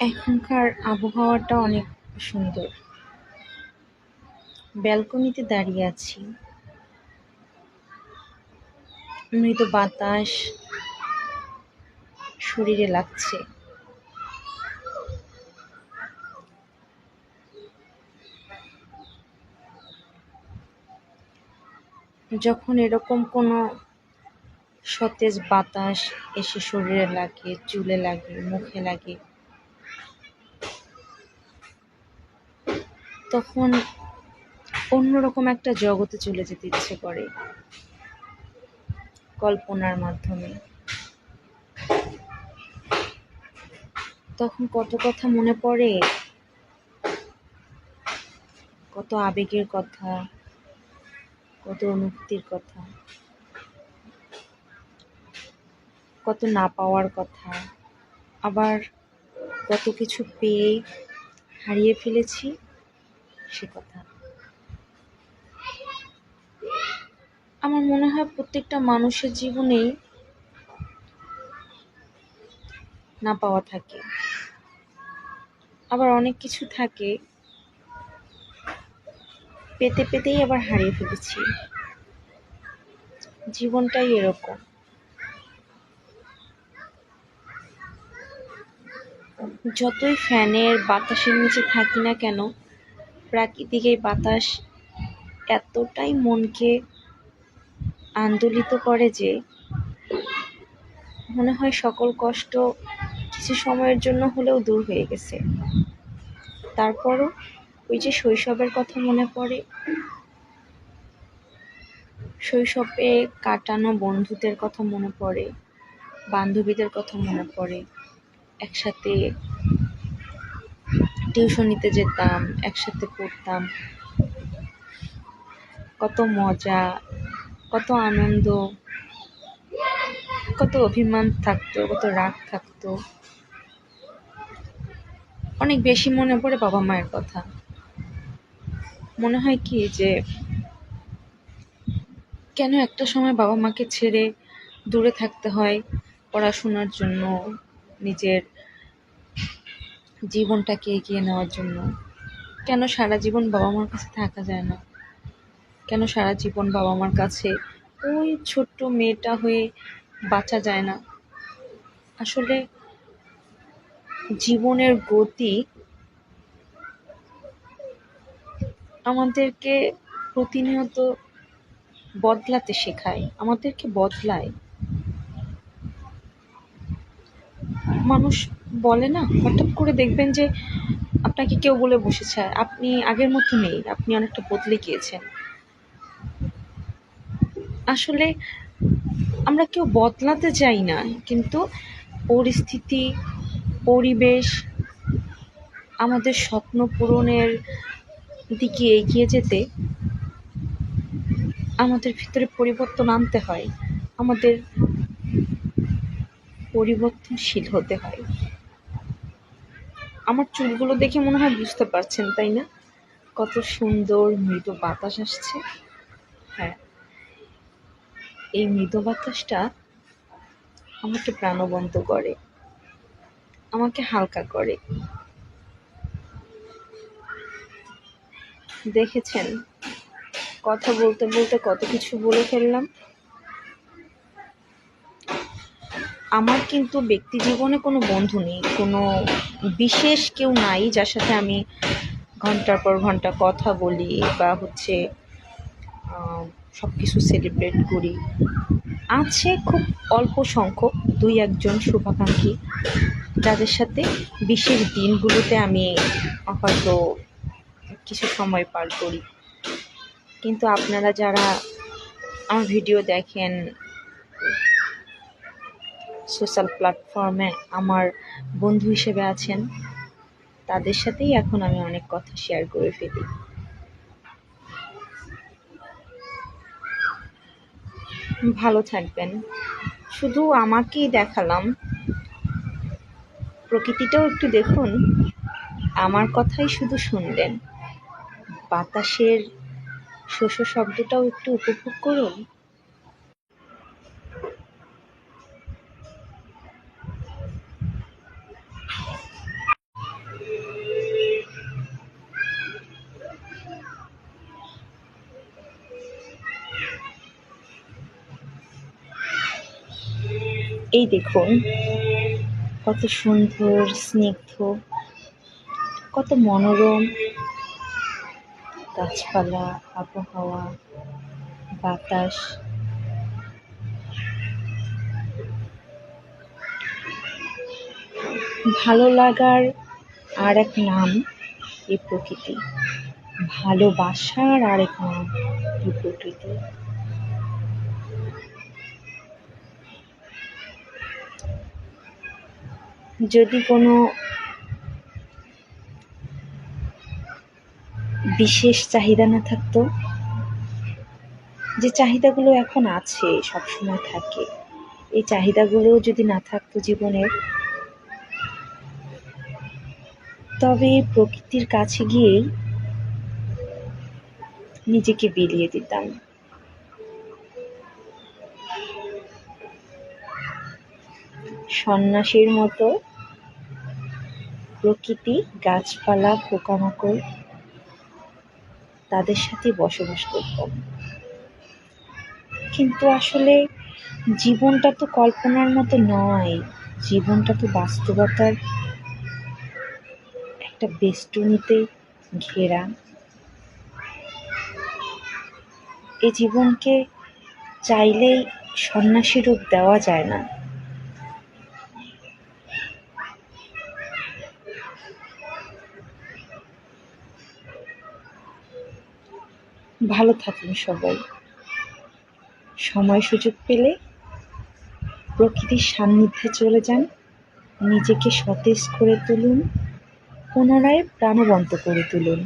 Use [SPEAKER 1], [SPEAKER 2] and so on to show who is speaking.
[SPEAKER 1] এখনকার আবহাওয়াটা অনেক সুন্দর। ব্যালকনিতে দাঁড়িয়ে আছি। মৃত বাতাস শরীরে লাগছে। যখন এরকম কোনো সতেজ বাতাস এসে শরীরে লাগে, চুলে লাগে, মুখে লাগে তখন অন্যরকম একটা জগতে চলে যেতে ইচ্ছে করে কল্পনার মাধ্যমে। তখন কত কথা মনে পড়ে, কত আবেগের কথা, কত অনুভূতির কথা, কত না পাওয়ার কথা, আবার কত কিছু পেয়ে হারিয়ে ফেলেছি। সে কথা আমার মনে হয় প্রত্যেকটা মানুষের জীবনেই না পাওয়া থাকে। আবার অনেক কিছু থাকে, পেতে পেতেই আবার হারিয়ে ফেলেছি। জীবনটাই এরকম। যতই ফ্যানের বাতাসের নিচে থাকি না কেন প্রাকৃতিক এই বাতাস এতটাই মনকে আন্দোলিত করে যে মনে হয় সকল কষ্ট কিছু সময়ের জন্য হলেও দূর হয়ে গেছে। তারপরও ওই যে শৈশবের কথা মনে পড়ে, শৈশবে কাটানো বন্ধুদের কথা মনে পড়ে, বান্ধবীদের কথা মনে পড়ে, একসাথে টিউশনিতে যেতাম, একসাথে পড়তাম। কত মজা, কত আনন্দ, কত অভিমান থাকতো, কত রাগ থাকতো। অনেক বেশি মনে পড়ে বাবা মায়ের কথা। মনে হয় কি যে, কেন একটা সময় বাবা মাকে ছেড়ে দূরে থাকতে হয় পড়াশোনার জন্য, নিজের জীবনটাকে এগিয়ে নেওয়ার জন্য। কেন সারা জীবন বাবা মার কাছে থাকা যায় না? কেন সারা জীবন বাবা মার কাছে ওই ছোট্ট মেয়েটা হয়ে বাঁচা যায় না? আসলে জীবনের গতি আমাদেরকে প্রতিনিয়ত বদলাতে শেখায়, আমাদেরকে বদলায়। মানুষ বলে না? হঠাৎ করে দেখবেন যে আপনাকে কেউ বলে বসেছে। আপনি আগের মতো নেই। আপনি অনেকটা বদলে গিয়েছেন। আসলে আমরা কেউ বদলাতে চাই না, কিন্তু পরিস্থিতি, পরিবেশ আমাদের স্বপ্ন পূরণের দিকে এগিয়ে যেতে আমাদের ভিতরে পরিবর্তন আনতে হয়। আমাদের পরিবর্তনশীল হতে হয়। আমার চুলগুলো দেখে মনে হয় বুঝতে পারছেন, তাই না? কত সুন্দর মৃদু বাতাস আসছে। হ্যাঁ এই মৃদু বাতাসটা আমাকে প্রাণবন্ত করে, আমাকে হালকা করে। দেখেছেন? কথা বলতে বলতে কত কিছু বলে ফেললাম। আমার কিন্তু ব্যক্তি জীবনে কোনো বন্ধু নেই, কোনো বিশেষ কেউ নাই যার সাথে আমি ঘণ্টার পর ঘণ্টা কথা বলি বা হচ্ছে সব কিছু সেলিব্রেট করি। আছে খুব অল্প সংখ্যক, দুই একজন শুভাকাঙ্ক্ষী, যাদের সাথে বিশেষ দিনগুলোতে আমি হয়তো কিছু সময় পার করি। কিন্তু আপনারা যারা আমার ভিডিও দেখেন সোশ্যাল প্ল্যাটফর্মে আমার বন্ধু হিসেবে আছেন। তাদের সাথেই এখন আমি অনেক কথা শেয়ার করে ফেলি। ভালো থাকবেন। শুধু আমাকেই দেখালাম। প্রকৃতিটাও একটু দেখুন। আমার কথাই শুধু শুনলেন বাতাসের শস্য শব্দটাও একটু উপভোগ করুন। এই দেখুন, কত সুন্দর, স্নিগ্ধ, কত মনোরম গাছপালা, আবহাওয়া, বাতাস। ভালো লাগার আর এক নাম এই প্রকৃতি। ভালোবাসার আরেক নাম এই প্রকৃতি। যদি কোনো বিশেষ চাহিদা না থাকতো, যে চাহিদাগুলো এখন আছে, সবসময় থাকে, এই চাহিদাগুলো যদি না থাকতো জীবনের তবে প্রকৃতির কাছে গিয়েই নিজেকে বিলিয়ে দিতাম। সন্ন্যাসীর মতো প্রকৃতি, গাছপালা, পোকামাকড় তাদের সাথে বসবাস করতাম কিন্তু আসলে জীবনটা তো কল্পনার মতো নয়। জীবনটা তো বাস্তবতার একটা বেষ্টনীতে ঘেরা। এই জীবনকে চাইলেই সন্ন্যাসী রূপ দেওয়া যায় না। ভালো থাকুন সবাই। সময় সুযোগ পেলে প্রকৃতির সান্নিধ্যে চলে যান। নিজেকে সতেজ করে তুলুন, পুনরায় প্রাণবন্ত করে তুলুন।